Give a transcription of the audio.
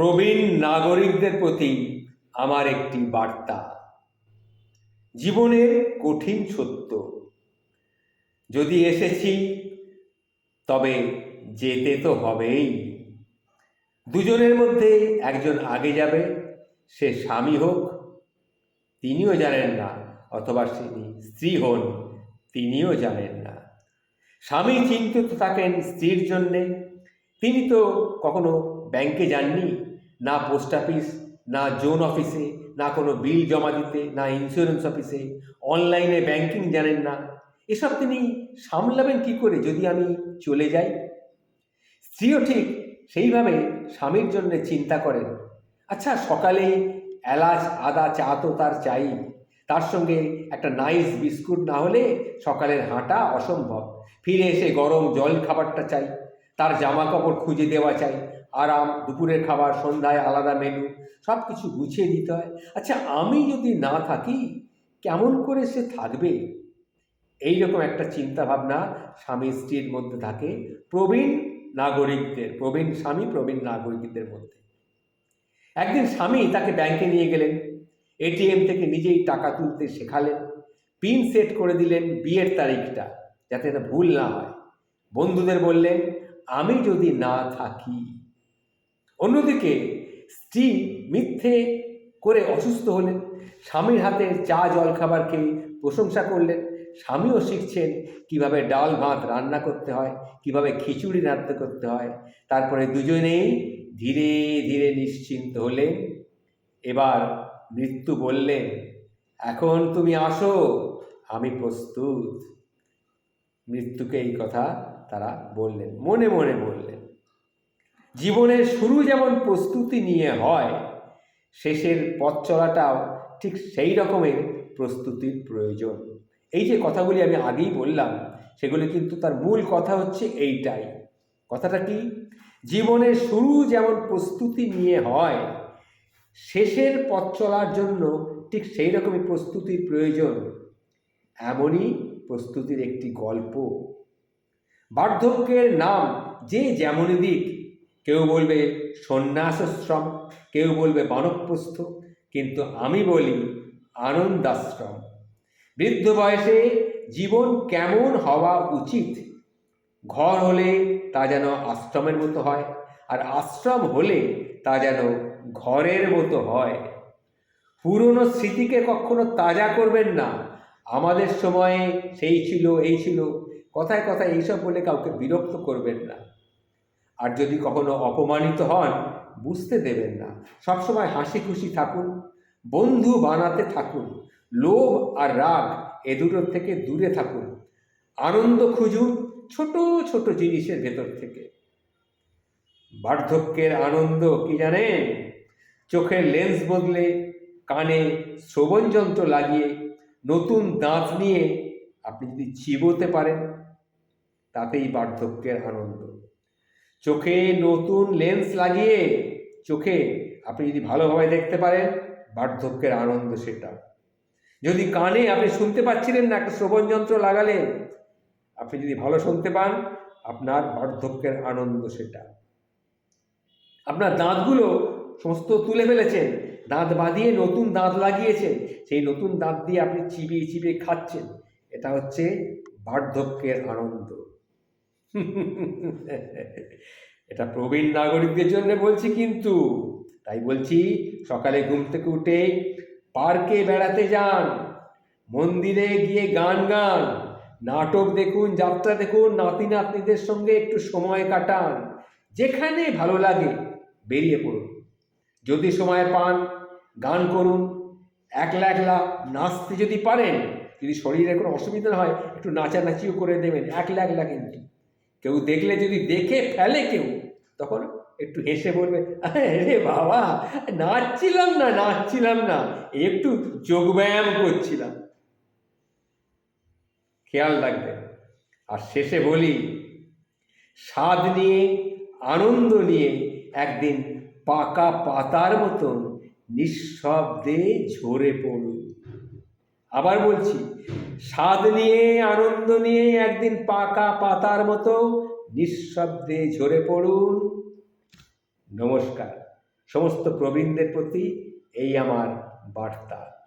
প্রবীণ নাগরিকদের প্রতি আমার একটি বার্তা। জীবনের কঠিন সত্য। যদি এসেছি, তবে যেতে তো হবেই। দুজনের মধ্যে একজন আগে যাবে, সে স্বামী হোক, তিনিও জানেন না, অথবা তিনি স্ত্রী হন, তিনিও জানেন না। স্বামী চিন্তিত থাকেন স্ত্রীর জন্যে। তিনি তো কখনো ব্যাংকে যাননি। না পোস্ট অফিস, না জোন অফিসে, না কোনো বিল জমা দিতে, না ইন্স্যুরেন্স অফিসে অনলাইনে ব্যাংকিং জানেন না। এসব তিনি সামলাবেন কি করে যদি আমি চলে যাই? স্ত্রীও ঠিক সেইভাবে স্বামীর জন্য চিন্তা করেন। আচ্ছা সকালে এলাচ, আদা, চা তো তার চাই। তার সঙ্গে একটা নাইস বিস্কুট না হলে সকালের হাঁটা অসম্ভব। ফিরে এসে গরম জল খাবারটা চাই। তার জামা কাপড় খুঁজে দেওয়া চাই। আরাম, দুপুরের খাবার, সন্ধ্যায় আলাদা মেনু সব কিছু গুছিয়ে দিতে হয়। আচ্ছা আমি যদি না থাকি, কেমন করে সে থাকবে? এই রকম একটা চিন্তা ভাবনা স্বামী স্ত্রীর মধ্যে থাকে, প্রবীণ নাগরিকদের, প্রবীণ স্বামী, প্রবীণ নাগরিকদের মধ্যে। একদিন স্বামী তাকে ব্যাংকে নিয়ে গেলেন এটিএম থেকে নিজেই টাকা তুলতে শেখালেন, পিন সেট করে দিলেন বিয়ের তারিখটা, যাতে এটা ভুল না হয়। বন্ধুদের বললেন আমি যদি না থাকি, অন্যদিকে স্ত্রী মিথ্যে করে অসুস্থ হলেন, স্বামীর হাতে চা জল খাবার খেয়ে প্রশংসা করলেন, স্বামীও শিখছেন কীভাবে ডাল ভাত রান্না করতে হয়, কীভাবে খিচুড়ি রান্না করতে হয়। তারপরে দুজনেই ধীরে ধীরে নিশ্চিন্ত হলেন। এবার মৃত্যু বললেন, এখন তুমি আসো, আমি প্রস্তুত। মৃত্যুকে এই কথা তারা বললেন, মনে মনে বললেন, জীবনের শুরু যেমন প্রস্তুতি নিয়ে হয়, শেষের পথ চলাটাও ঠিক সেই রকমের প্রস্তুতির প্রয়োজন। এই যে কথাগুলি আমি আগেই বললাম, সেগুলি কিন্তু তার মূল কথা হচ্ছে এইটাই। কথাটা কি? জীবনের শুরু যেমন প্রস্তুতি নিয়ে হয়, শেষের পথ চলার জন্য ঠিক সেই রকমই প্রস্তুতির প্রয়োজন। এমনই প্রস্তুতির একটি গল্প। বার্ধক্যের নাম যে যেমনই দিক, কেউ বলবে সন্ন্যাসাশ্রম, কেউ বলবে বানপ্রস্থ, কিন্তু আমি বলি আনন্দাশ্রম। বৃদ্ধ বয়সে জীবন কেমন হওয়া উচিত? ঘর হলে তা যেন আশ্রমের মতো হয়, আর আশ্রম হলে তা যেন ঘরের মতো হয়। পুরনো স্মৃতিকে কখনো তাজা করবেন না। আমাদের সময়ে সেই ছিল, এই ছিল কথায় কথায় এইসব বলে কাউকে বিরক্ত করবেন না। আর যদি কখনো অপমানিত হন, বুঝতে দেবেন না। সবসময় হাসি খুশি থাকুন, বন্ধু বানাতে থাকুন, লোভ আর রাগ এ দুটোর থেকে দূরে থাকুন। আনন্দ খুঁজুন ছোট ছোট জিনিসের ভেতর থেকে। বার্ধক্যের আনন্দ কি জানেন? চোখের লেন্স বদলে কানে শ্রবণ যন্ত্র লাগিয়ে নতুন দাঁত নিয়ে আপনি যদি চিবোতে পারেন, তাতেই বার্ধক্যের আনন্দ চোখে নতুন লেন্স লাগিয়ে, চোখে আপনি যদি ভালোভাবে দেখতে পারেন, বার্ধক্যের আনন্দ সেটা। যদি কানে আপনি শুনতে পাচ্ছিলেন না, একটা শ্রবণ যন্ত্র লাগালেন আপনি যদি ভালো শুনতে পান, আপনার বার্ধক্যের আনন্দ সেটা। আপনার দাঁতগুলো সমস্ত তুলে ফেলেছেন, দাঁত বাঁধিয়ে নতুন দাঁত লাগিয়েছেন, সেই নতুন দাঁত দিয়ে আপনি চিবিয়ে চিবিয়ে খাচ্ছেন। এটা হচ্ছে বার্ধক্যের আনন্দ। এটা প্রবীণ নাগরিকদের জন্য বলছি কিন্তু, তাই বলছি সকালে ঘুম থেকে উঠে পার্কে বেড়াতে যান, মন্দিরে গিয়ে গান গান, নাটক দেখুন, যাত্রা দেখুন, নাতি নাতনিদের সঙ্গে একটু সময় কাটান, যেখানে ভালো লাগে বেরিয়ে পড়ুন। যদি সময় পান, গান করুন একলা একলা নাচতে যদি পারেন, যদি শরীরে কোনো অসুবিধা হয়, একটু নাচানাচিও করে দেবেন, একলা একলা কিন্তু। কেউ দেখলে যদি দেখে ফেলে কেউ, তখন একটু হেসে বলবে রে বাবা, নাচছিলাম না নাচছিলাম না। একটু যোগব্যায়াম করছিলাম। খেয়াল রাখবেন। আর শেষে বলি, স্বাদ নিয়ে, আনন্দ নিয়ে একদিন পাকা পাতার মতন নিঃশব্দে ঝরে পড়ুন। আবার বলছি, স্বাদ নিয়ে, আনন্দ নিয়ে একদিন পাকা পাতার মতো নিঃশব্দে ঝরে পড়ুন। নমস্কার। সমস্ত প্রবীণদের প্রতি এই আমার বার্তা।